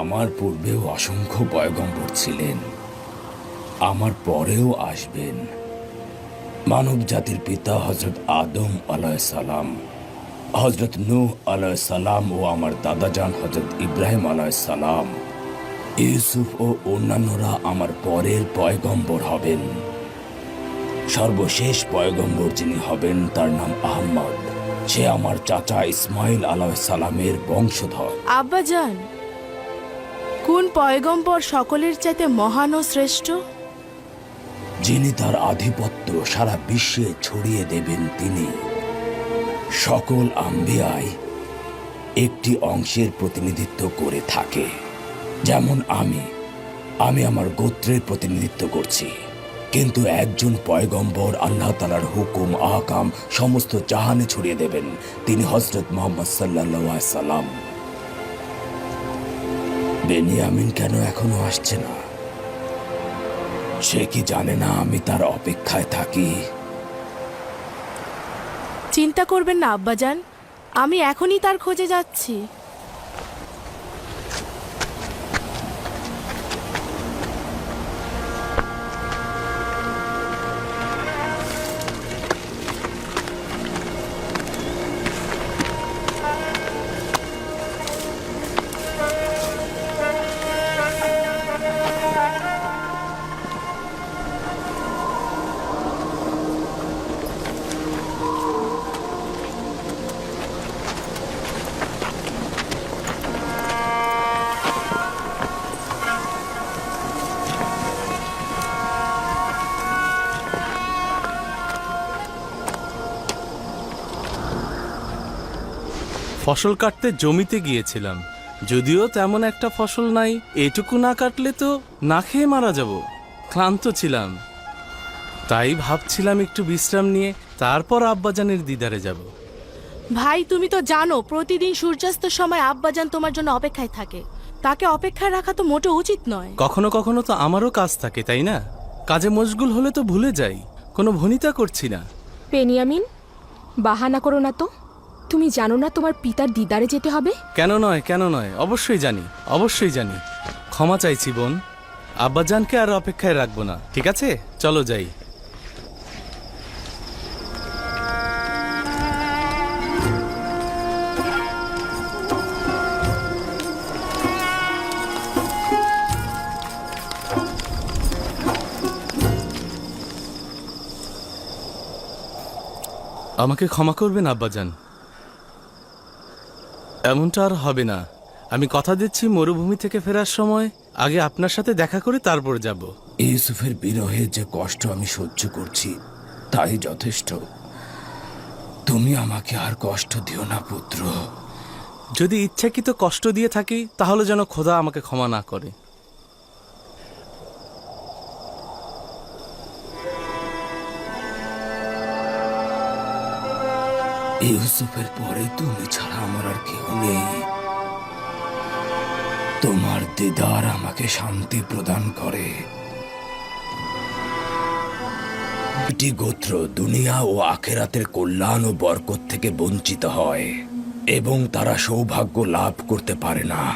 আমার পূর্বেও অসংখ্য পয়গম্বর ছিলেন। আমার পরেও আসবেন। মানব জাতির পিতা হজরত আদম আলাহ সালাম হজরত নূহ আলাহ সালাম ও আমার দাদাজান হজরত ইব্রাহিম আলাহ সালাম, ইউসুফ ও অন্যান্যরা আমার পরের পয়গম্বর হবেন। সর্বশেষ পয়গম্বর যিনি হবেন, তার নাম আহম্মদ। সে আমার চাচা ইসমাইল আলাহ সালামের বংশধর। আব্বাজান কোন পয়গম্বর সকলের চাইতে মহান ও শ্রেষ্ঠ? যিনি তার আধিপত্য সারা বিশ্বে ছড়িয়ে দেবেন তিনি। সকল আম্বিয়ায় একটি অংশের প্রতিনিধিত্ব করে থাকে। যেমন আমি আমি আমার গোত্রের প্রতিনিধিত্ব করছি। কিন্তু একজন পয়গম্বর আল্লাহ তালার হুকুম আকাম সমস্ত জাহানে ছড়িয়ে দেবেন। তিনি হজরত মোহাম্মদ সাল্লাহ সাল্লাম। বেনিয়ামিন কেন এখনও আসছে না? সে কি জানে না আমি তার অপেক্ষায় থাকি? চিন্তা করবেন না, আব্বাজান। আমি এখনই তার খোঁজে যাচ্ছি। ফসল কাটতে জমিতে গিয়েছিলাম। যদিও তেমন একটা ফসল নাই এটুকু না কাটলে তো না খেয়ে মারা যাব। ক্লান্ত ছিলাম। তাই ভাবছিলাম একটু বিশ্রাম নিয়ে তারপর আব্বাজানের দিদারে যাব। ভাই তুমি তো জানো প্রতিদিন সূর্যাস্তের সময় আব্বাজান তোমার জন্য অপেক্ষায় থাকে। তাকে অপেক্ষায় রাখা তো মোটেও উচিত নয়। কখনো কখনো তো আমারও কাজ থাকে তাই না? কাজে মশগুল হলে তো ভুলে যাই কোনো ভনিতা করছি না। পেনিয়ামিন বাহানা করো না তো। তুমি জানো না তোমার পিতার দিদারে যেতে হবে? কেন নয় কেন নয়? অবশ্যই জানি অবশ্যই জানি। ক্ষমা চাইছি বোন। আব্বাজানকে আর অপেক্ষায় রাখব না, ঠিক আছে? চলো যাই। আমাকে ক্ষমা করবেন, আব্বাজান? এমনটা আর হবে না। আমি কথা দিচ্ছি মরুভূমি থেকে ফেরার সময়। আগে আপনার সাথে দেখা করে তারপর যাব। ইউসুফের বিরহে যে কষ্ট আমি সহ্য করছি তাই যথেষ্ট। তুমি আমাকে আর কষ্ট দিও না পুত্র। যদি ইচ্ছাকৃত কষ্ট দিয়ে থাকি তাহলে যেন খোদা আমাকে ক্ষমা না করে। ইউসুফের পরে তুমি ছাড়া আমার আর কেউ নেই। তোমার দিদার আমাকে শান্তি প্রদান করে। দুটি গোত্র দুনিয়া ও আখেরাতের কল্যাণ ও বরকত থেকে বঞ্চিত হয় এবং তারা সৌভাগ্য লাভ করতে পারে না।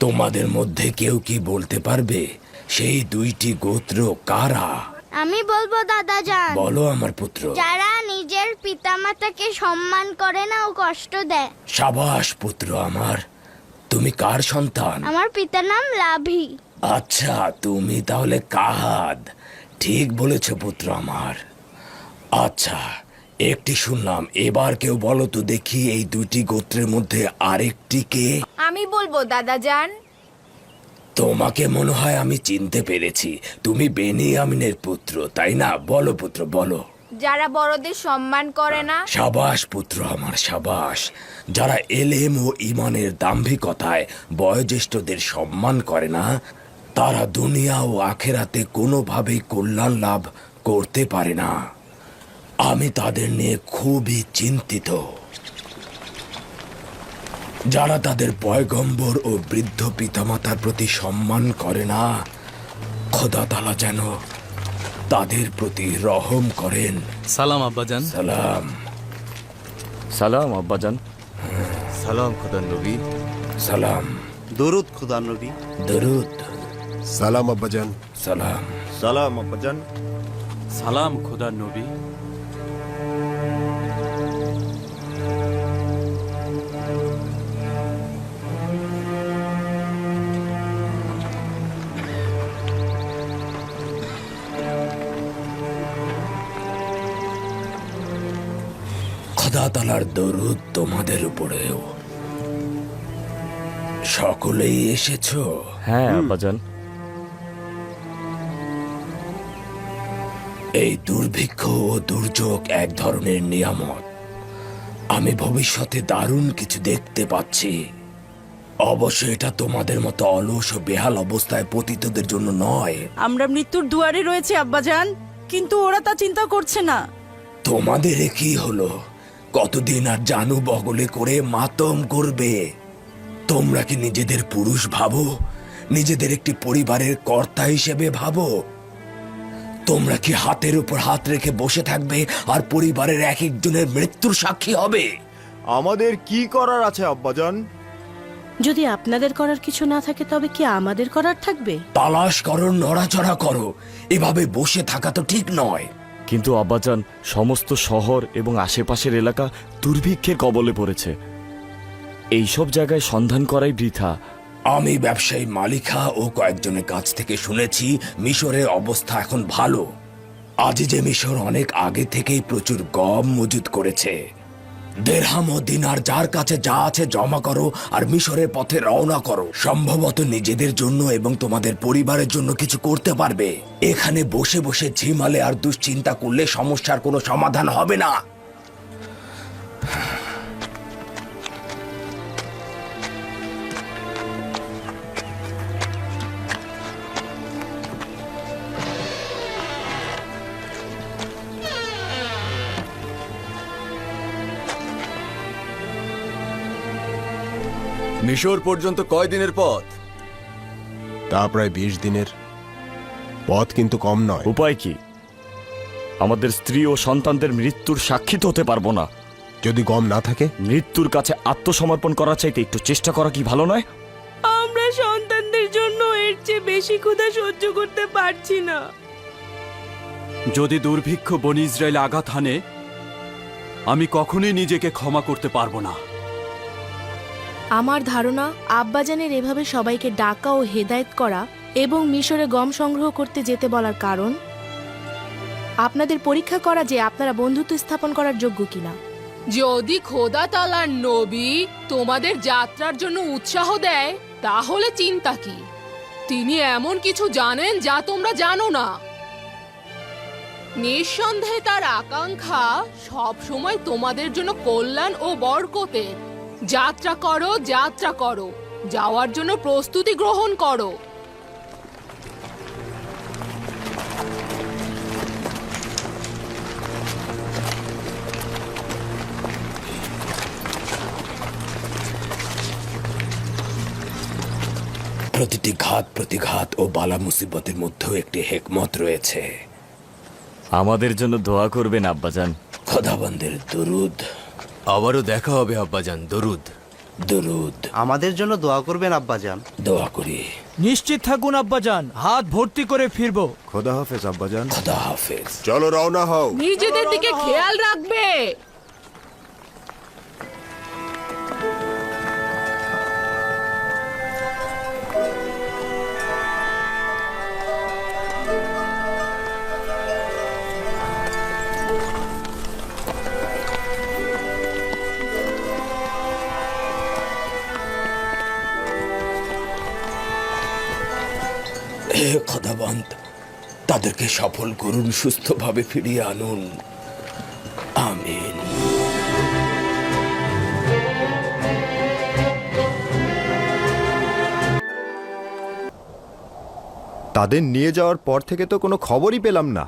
তোমাদের মধ্যে কেউ কি বলতে পারবে, সেই দুইটি গোত্র কারা? আমি বলব দাদা যান বলো আমার পুত্র। যারা নিজের পিতামাতাকে সম্মান করে না ও কষ্ট দেয়। সাবাস পুত্র আমার তুমি কার সন্তান? আমার পিতার নাম লাভি। আচ্ছা তুমি তাহলে কাহাদ? ঠিক বলেছ পুত্র আমার। আচ্ছা একটি শুনলাম এবার কেউ বলো তো দেখি এই দুটি গোত্রের মধ্যে আরেকটি কে? আমি বলব দাদা যান তোমাকে মনে হয় আমি চিনতে পেরেছি। তুমি বেনিয়ামিনের পুত্র তাই না? বলো পুত্র বলো। যারা বড়দের সম্মান করে না। সাবাস পুত্র আমার সাবাস। যারা এলেম ও ইমানের দাম্ভিকতায় বয়োজ্যেষ্ঠদের সম্মান করে না তারা দুনিয়া ও আখেরাতে কোনোভাবেই কল্যাণ লাভ করতে পারে না। আমি তাদের নিয়ে খুবই চিন্তিত। যারা তাদের পয়গম্বর ও বৃদ্ধ পিতামাতার প্রতি সম্মান করে না খোদা তালা যেন তাদের প্রতি রহম করেন। সালাম আব্বাজান। সালাম। সালাম আব্বাজান। সালাম খোদার নবী। সালাম। দরুদ খুদা নবী। দরুদ। সালাম আব্বাজান। সালাম। সালাম আব্বাজান। সালাম খোদার নবী। খোদা তালার দরুদ তোমাদের উপরেও সকলেই এসেছ? হ্যাঁ আব্বাজান। এই দুর্ভিক্ষ ও দুর্যোগ এক ধরনের নিয়ামত। আমি ভবিষ্যতে দারুণ কিছু দেখতে পাচ্ছি। অবশ্য এটা তোমাদের মতো অলস ও বেহাল অবস্থায় পতিতদের জন্য নয়। আমরা মৃত্যুর দুয়ারে রয়েছে আব্বাজান কিন্তু ওরা তা চিন্তা করছে না। তোমাদের কি হলো? কতদিন আর জানু বগলে করে মাতম করবে? তোমরা কি নিজেদের পুরুষ ভাবো? নিজেদের একটি পরিবারের কর্তা হিসেবে ভাবো? তোমরা কি হাতের উপর হাত রেখে বসে থাকবে আর পরিবারের এক একজনের মৃত্যুর সাক্ষী হবে? আমাদের কি করার আছে আব্বাজান? যদি আপনাদের করার কিছু না থাকে তবে কি আমাদের করার থাকবে? তালাশ করো নড়াচড়া করো। এভাবে বসে থাকা তো ঠিক নয়। কিন্তু আব্বাজান সমস্ত শহর এবং আশেপাশের এলাকা দুর্ভিক্ষের কবলে পড়েছে। এইসব জায়গায় সন্ধান করাই বৃথা। আমি ব্যবসায়ী মালিকা ও কয়েকজনের কাছ থেকে শুনেছি মিশরের অবস্থা এখন ভালো। আজ যে মিশর অনেক আগে থেকেই প্রচুর গম মজুত করেছে। দেড়হাম ও দিনার যার কাছে যা আছে জমা করো আর মিশরের পথে রওনা করো। সম্ভবত নিজেদের জন্য এবং তোমাদের পরিবারের জন্য কিছু করতে পারবে। এখানে বসে বসে ঝিমালে আর দুশ্চিন্তা করলে সমস্যার কোনো সমাধান হবে না। মিশর পর্যন্ত কয় দিনের পথ? তা প্রায় বিশ দিনের। পথ কিন্তু কম নয়। উপায় কি? আমাদের স্ত্রী ও সন্তানদের মৃত্যুর সাক্ষী তো হতে পারব না। যদি গম না থাকে? মৃত্যুর কাছে আত্মসমর্পণ করা চাইতে একটু চেষ্টা করা কি ভালো নয়? আমরা সন্তানদের জন্য এর চেয়ে বেশি ক্ষুধা সহ্য করতে পারছি না। যদি দুর্ভিক্ষ বনি ইসরায়েল আঘাত হানে আমি কখনোই নিজেকে ক্ষমা করতে পারব না। আমার ধারণা, আব্বাজানের এভাবে সবাইকে ডাকা ও হেদায়েত করা এবং মিশরে গম সংগ্রহ করতে যেতে বলার কারণ? আপনাদের পরীক্ষা করা যে আপনারা বন্ধুত্ব স্থাপন করার যোগ্য কিনা? যদি খোদা তালার নবী তোমাদের যাত্রার জন্য উৎসাহ দেয়, তাহলে চিন্তা কি? তিনি এমন কিছু জানেন যা তোমরা জানো না। নিঃসন্দেহে তার আকাঙ্ক্ষা সব সময় তোমাদের জন্য কল্যাণ ও বরকতের। যাত্রা করো যাত্রা করো। যাওয়ার জন্য প্রস্তুতি গ্রহণ করো। প্রতিটি ঘাত প্রতিঘাত ও বালা মুসিবতের মধ্যেও একটি হেকমত রয়েছে। আমাদের জন্য দোয়া করবেন আব্বাজান। খোদাবন্দের দরুদ। আবারও দেখা হবে আব্বাজান। দরুদ। দরুদ। আমাদের জন্য দোয়া করবেন আব্বাজান। দোয়া করি। নিশ্চিত থাকুন আব্বাজান। হাত ভর্তি করে ফিরবো। খোদা হাফেজ আব্বাজান। খোদা হাফেজ। চলো রওনা হও। নিজেদের দিকে খেয়াল রাখবে। তাদেরকে সফল করুন, সুস্থভাবে ফিরিয়ে আনুন। আমিন। তাদের নিয়ে যাওয়ার পর থেকে তো কোনো খবরই পেলাম না।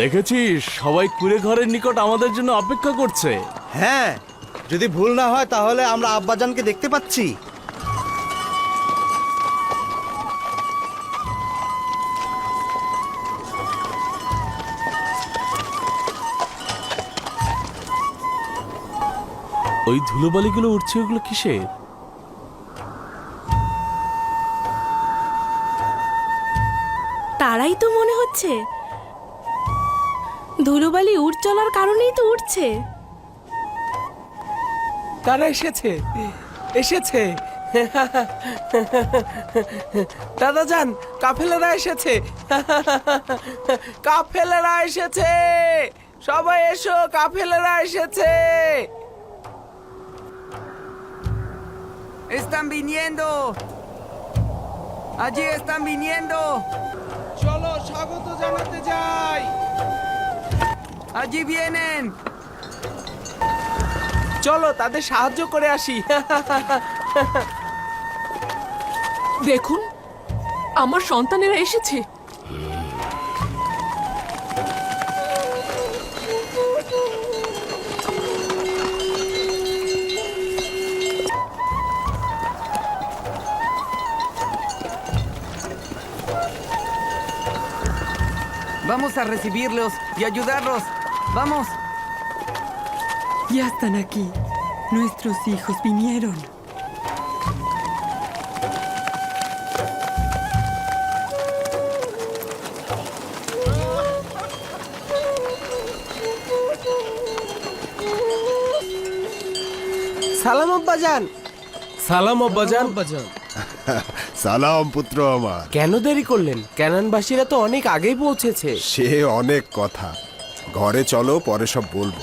দেখেছিস? সবাই কুড়ে ঘরের নিকট আমাদের জন্য অপেক্ষা করছে। হ্যাঁ যদি ভুল না হয় তাহলে আমরা আব্বাজানকে দেখতে পাচ্ছি। ওই ধুলোবালিগুলো উঠছে ওগুলো কিসের? তারাই তো মনে হচ্ছে ধুলোবালি উঠ চলার কারণেই তো উঠছে তারা এসেছে এসেছে। দাদা যান কাফেলেরা এসেছে। কাফেলেরা এসেছে। সবাই এসো কাফেলেরা এসেছে। Están viniendo. Allí están viniendo. চলো স্বাগত জানাতে যাই। Allí vienen. চলো তাদের সাহায্য করে আসি দেখুন আমার সন্তানেরা এসেছে Vamos a recibirlos y ayudarlos. Vamos. Ya están aquí. Nuestros hijos vinieron. সালাম আব্বাজান সালাম আব্বাজান সালাম পুত্র আমার। কেন দেরি করলেন? ক্যানানবাসীরা তো অনেক আগেই পৌঁছেছে। সে অনেক কথা। ঘরে চলো পরে সব বলব।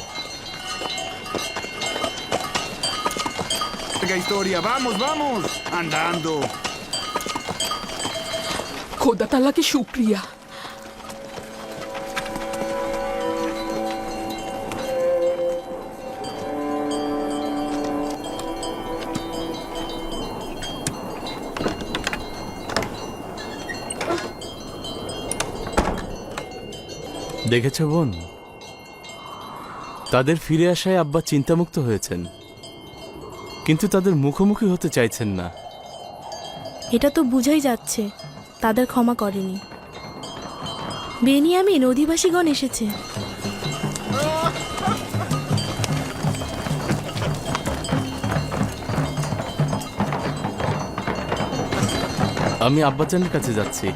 Historia, vamos, vamos, andando. খোদা তালাকে শুক্রিয়া। দেখেছ বোন? তাদের ফিরে আসায় আব্বা চিন্তামুক্ত হয়েছেন। কিন্তু তাদের মুখোমুখি হতে চাইছেন না। এটা তো বুঝাই যাচ্ছে। তাদের ক্ষমা করেনি। বেনিয়ামিন অধিবাসীগণ এসেছে। আমি আব্বাজানের কাছে যাচ্ছি।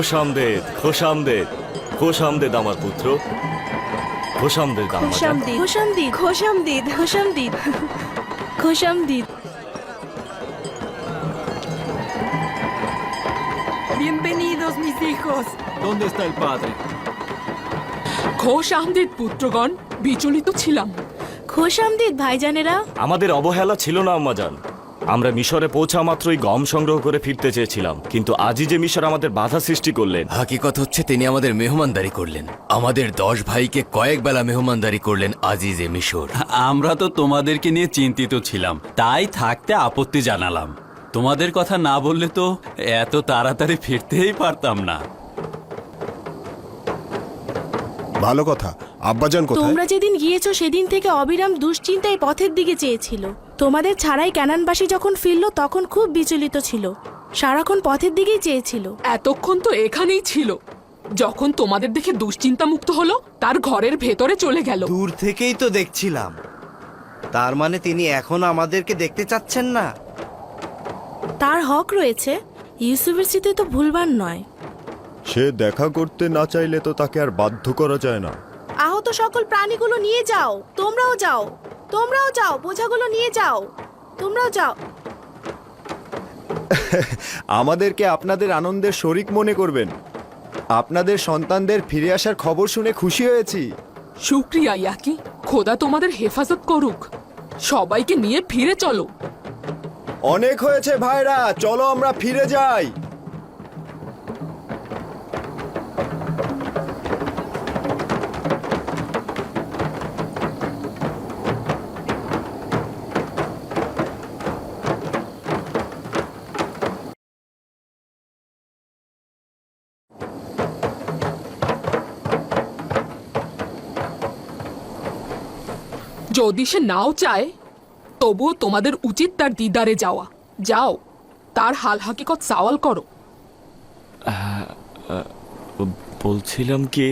খোশ আমদেদ খোশ আমদেদ খোশ আমদেদ আমার পুত্র খোশ আমদেদ আম্মাজান। খোশামদিদ খোশামদিদ খোশামদিদ খোশামদিদ খোশামদিদ Bienvenidos, mis hijos. ¿Dónde está el padre? পুত্রগণ বিচলিত ছিলাম খোশামদিদ ভাইজানেরা আমাদের অবহেলা ছিল না আম্মাজান আমরা মিশরে পৌঁছা মাত্রই গম সংগ্রহ করে ফিরতে চেয়েছিলাম কিন্তু আজই যে মিশর আমাদের বাধা সৃষ্টি করলেন। হাকিকত হচ্ছে তিনি আমাদের মেহমানদারি করলেন। আমাদের দশ ভাইকে কয়েক বেলা মেহমানদারি করলেন আজিজে মিশর। আমরা তো তোমাদেরকে নিয়ে চিন্তিত ছিলাম তাই থাকতে আপত্তি জানালাম। তোমাদের কথা না বললে তো এত তাড়াতাড়ি ফিরতেই পারতাম না। ভালো কথা আব্বাজান কোথায়? তোমরা যেদিন গিয়েছো সেদিন থেকে অবিরাম দুশ্চিন্তায় পথের দিকে চেয়েছিল। তোমাদের ছাড়াই ক্যানানবাসী যখন ফিরল তখন খুব বিচলিত ছিল। সারাক্ষণ পথের দিকেই চেয়েছিল। এতক্ষণ তো এখানেই ছিল। যখন তোমাদের দেখে দুশ্চিন্তা মুক্ত হলো তার ঘরের ভেতরে চলে গেল। দূর থেকেই তো দেখছিলাম। তার মানে তিনি এখন আমাদেরকে দেখতে চাচ্ছেন না? তার হক রয়েছে। ইউসুফের স্মৃতি তো ভুলবার নয়। সে দেখা করতে না চাইলে তো তাকে আর বাধ্য করা যায় না। আহত সকল প্রাণীগুলো নিয়ে যাও। তোমরাও যাও। তোমরাও যাও বোঝাগুলো নিয়ে যাও। তোমরাও যাও। আমাদেরকে আপনাদের আনন্দের শরিক মনে করবেন। আপনাদের সন্তানদের ফিরে আসার খবর শুনে খুশি হয়েছি। শুক্রিয়া ইয়াকি। খোদা তোমাদের হেফাজত করুক। সবাইকে নিয়ে ফিরে চলো। অনেক হয়েছে ভাইরা চলো আমরা ফিরে যাই। যদি সে নাও চায় তবুও তোমাদের উচিত তার দিদারে যাওয়া। যাও তার হাল হাকিকত সাওয়াল করো। বলছিলাম কি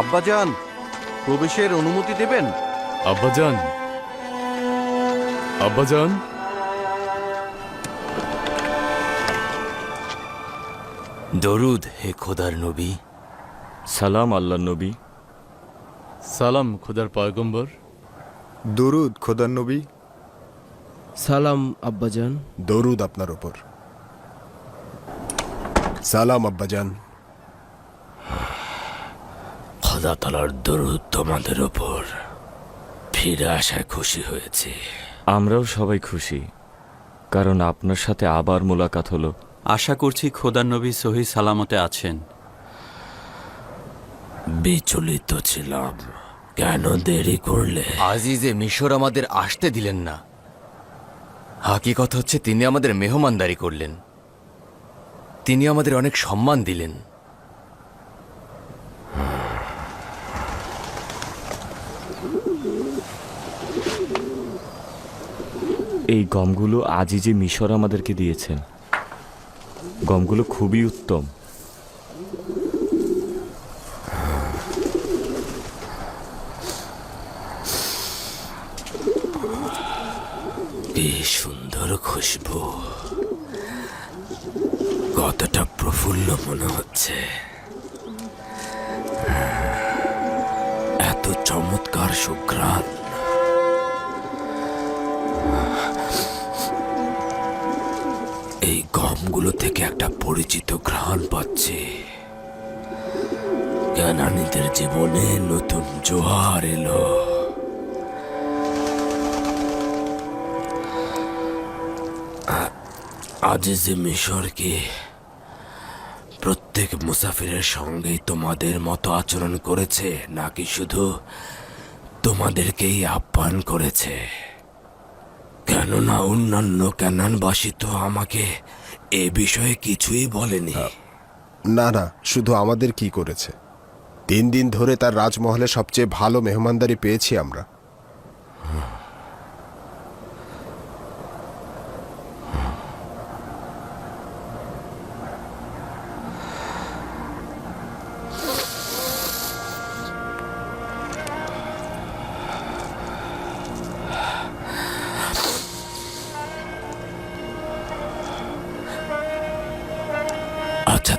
আব্বাজান প্রবেশের অনুমতি দেবেন? আব্বাজান আব্বাজান? দরুদ হে খোদার নবী। সালাম আল্লাহ নবী। সালাম খোদার পয়গম্বর। দরুদ খোদার নবী। সালাম আব্বাজান। দরুদ আপনার ওপর সালাম আব্বাজান। খোদা তালার দরুদ তোমাদের ওপর ফিরে আসায় খুশি হয়েছে। আমরাও সবাই খুশি কারণ আপনার সাথে আবার মোলাকাত হলো। আশা করছি খোদার নবী সহি সালামতে আছেন। বিচলিত ছিলাম। কেন দেরি করলে? আজিজে মিশর আমাদের আসতে দিলেন না। হাকিকত হচ্ছে তিনি আমাদের মেহমানদারি করলেন। তিনি আমাদের অনেক সম্মান দিলেন। এই গমগুলো আজই যে মিশর আমাদেরকে দিয়েছেন গমগুলো খুবই উত্তম। সুন্দর খুশবু। কতটা প্রফুল্ল মনে হচ্ছে। এত চমৎকার সুঘ্রাণ। গমগুলো থেকে একটা পরিচিত ঘ্রাণ পাচ্ছি। জ্ঞানানীদের জীবনে নতুন জোয়ার এলো। আজিজে মিশরকে প্রত্যেক মুসাফিরের সঙ্গেই তোমাদের মতো আচরণ করেছে, নাকি শুধু তোমাদেরকেই আহ্বান করেছে? কেননা অন্যান্য ক্যানানবাসী তো আমাকে এ বিষয়ে কিছুই বলেনি। না না, শুধু আমাদের কি করেছে। তিন দিন ধরে তার রাজমহলে সবচেয়ে ভালো মেহমানদারি পেয়েছি আমরা।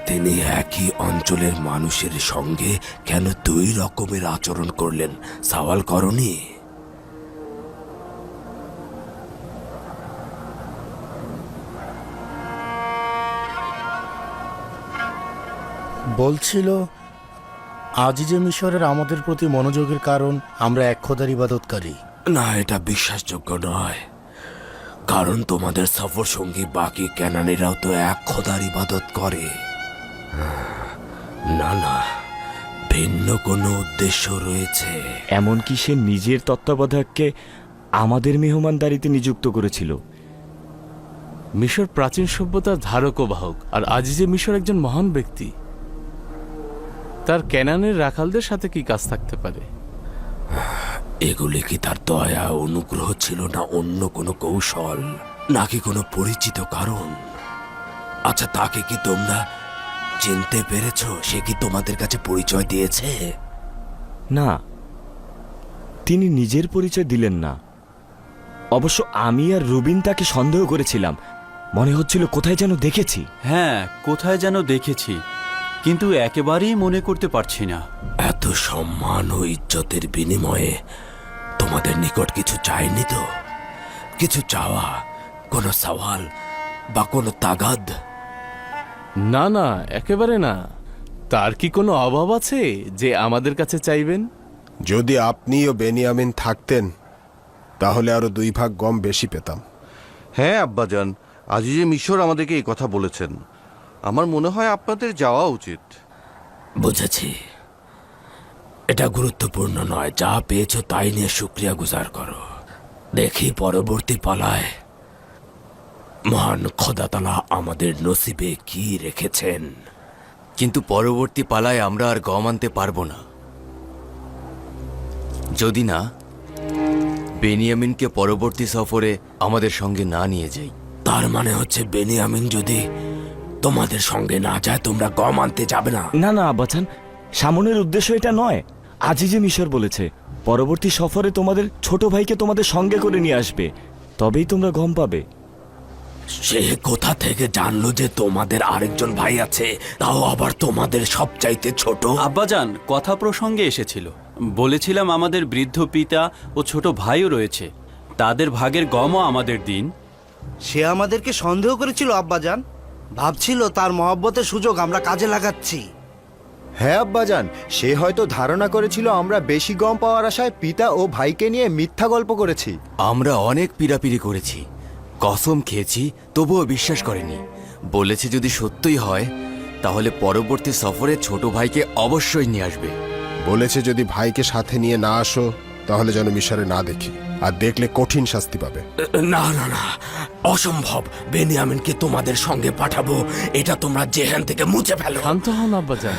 তিনি একই অঞ্চলের মানুষের সঙ্গে কেন দুই রকমের আচরণ করলেন? সওয়াল করনি। বলছিল আজিজে মিশরের আমাদের প্রতি মনোযোগের কারণ আমরা এক খোদার ইবাদতকারী। না এটা বিশ্বাসযোগ্য নয়। কারণ তোমাদের সফর সঙ্গী বাকি ক্যানানিরাও তো এক খোদার ইবাদত করে। না না ভিন্ন কোনো উদ্দেশ্য রয়েছে। এমনকি সে নিজের তত্ত্বাবধায়ককে আমাদের মেহমানদারিতে নিযুক্ত করেছিল। মিশর প্রাচীন সভ্যতার ধারক ও বাহক আর আজিজে মিশর একজন মহান ব্যক্তি। তার ক্যানানের রাখালদের সাথে কি কাজ থাকতে পারে? এগুলি কি তার দয়া অনুগ্রহ ছিল না অন্য কোনো কৌশল নাকি কোনো পরিচিত কারণ? আচ্ছা তাকে কি তোমরা চিনতে পেরেছ সে কি তোমাদের কাছে পরিচয় দিয়েছে? না। তিনি নিজের পরিচয় দিলেন না। অবশ্য আমি আর রুবিন তাকে সন্দেহ করেছিলাম। মনে হচ্ছিল কোথায় যেন দেখেছি। হ্যাঁ কোথায় যেন দেখেছি। কিন্তু একেবারেই মনে করতে পারছি না। এত সম্মান ও ইজ্জতের বিনিময়ে তোমাদের নিকট কিছু চাইনি তো? কিছু চাওয়া কোনো সওয়াল বা কোনো তাগাদ? না না একেবারে না। তার কি কোনো অভাব আছে যে আমাদের কাছে চাইবেন? যদি আপনি ও বেনিয়ামিন থাকতেন তাহলে আরও দুই ভাগ গম বেশি পেতাম। হ্যাঁ আব্বাজান আজিজে মিশর আমাদেরকে এই কথা বলেছেন। আমার মনে হয় আপনাদের যাওয়া উচিত। বুঝেছি। এটা গুরুত্বপূর্ণ নয় যা পেয়েছ তাই নিয়ে শুক্রিয়া গুজার করো। দেখি পরবর্তী পালায় মহান খোদাতালা আমাদের নসিবে কি রেখেছেন? কিন্তু পরবর্তী পালায় আমরা আর গম আনতে পারব না। যদি না বেনিয়ামিনকে পরবর্তী সফরে আমাদের সঙ্গে না নিয়ে যাই। তার মানে হচ্ছে বেনিয়ামিন যদি তোমাদের সঙ্গে না যায় তোমরা গম আনতে যাবে না। না না আব্বাচান সামনের উদ্দেশ্য এটা নয়। আজই যে মিশর বলেছে পরবর্তী সফরে তোমাদের ছোট ভাইকে তোমাদের সঙ্গে করে নিয়ে আসবে তবেই তোমরা গম পাবে। সে কোথা থেকে জানলো যে তোমাদের আরেকজন ভাই আছে? তাও আবার তোমাদের সবচাইতে ছোট? আব্বাজান কথা প্রসঙ্গে এসেছিল। বলেছিলাম আমাদের বৃদ্ধ পিতা ও ছোট ভাইও রয়েছে। তাদের ভাগের গমও আমাদের দিন। সে আমাদেরকে সন্দেহ করেছিল আব্বাজান। ভাবছিল তার মহব্বতের সুযোগ আমরা কাজে লাগাচ্ছি। হ্যাঁ আব্বাজান সে হয়তো ধারণা করেছিল আমরা বেশি গম পাওয়ার আশায় পিতা ও ভাইকে নিয়ে মিথ্যা গল্প করেছি। আমরা অনেক পিড়াপিড়ি করেছি। কসম খেয়েছি তবুও বিশ্বাস করেনি। বলেছে যদি সত্যই হয় তাহলে পরবর্তী সফরে ছোট ভাইকে অবশ্যই নিয়ে আসবে। বলেছে যদি ভাইকে সাথে নিয়ে না আসো তাহলে যেন মিশরে না দেখি। আর দেখলে কঠিন শাস্তি পাবে। না না না অসম্ভব। বেনিয়ামিনকে তোমাদের সঙ্গে পাঠাবো এটা তোমরা জেহান থেকে মুছে ফেলো। শান্ত হন আব্বাজান।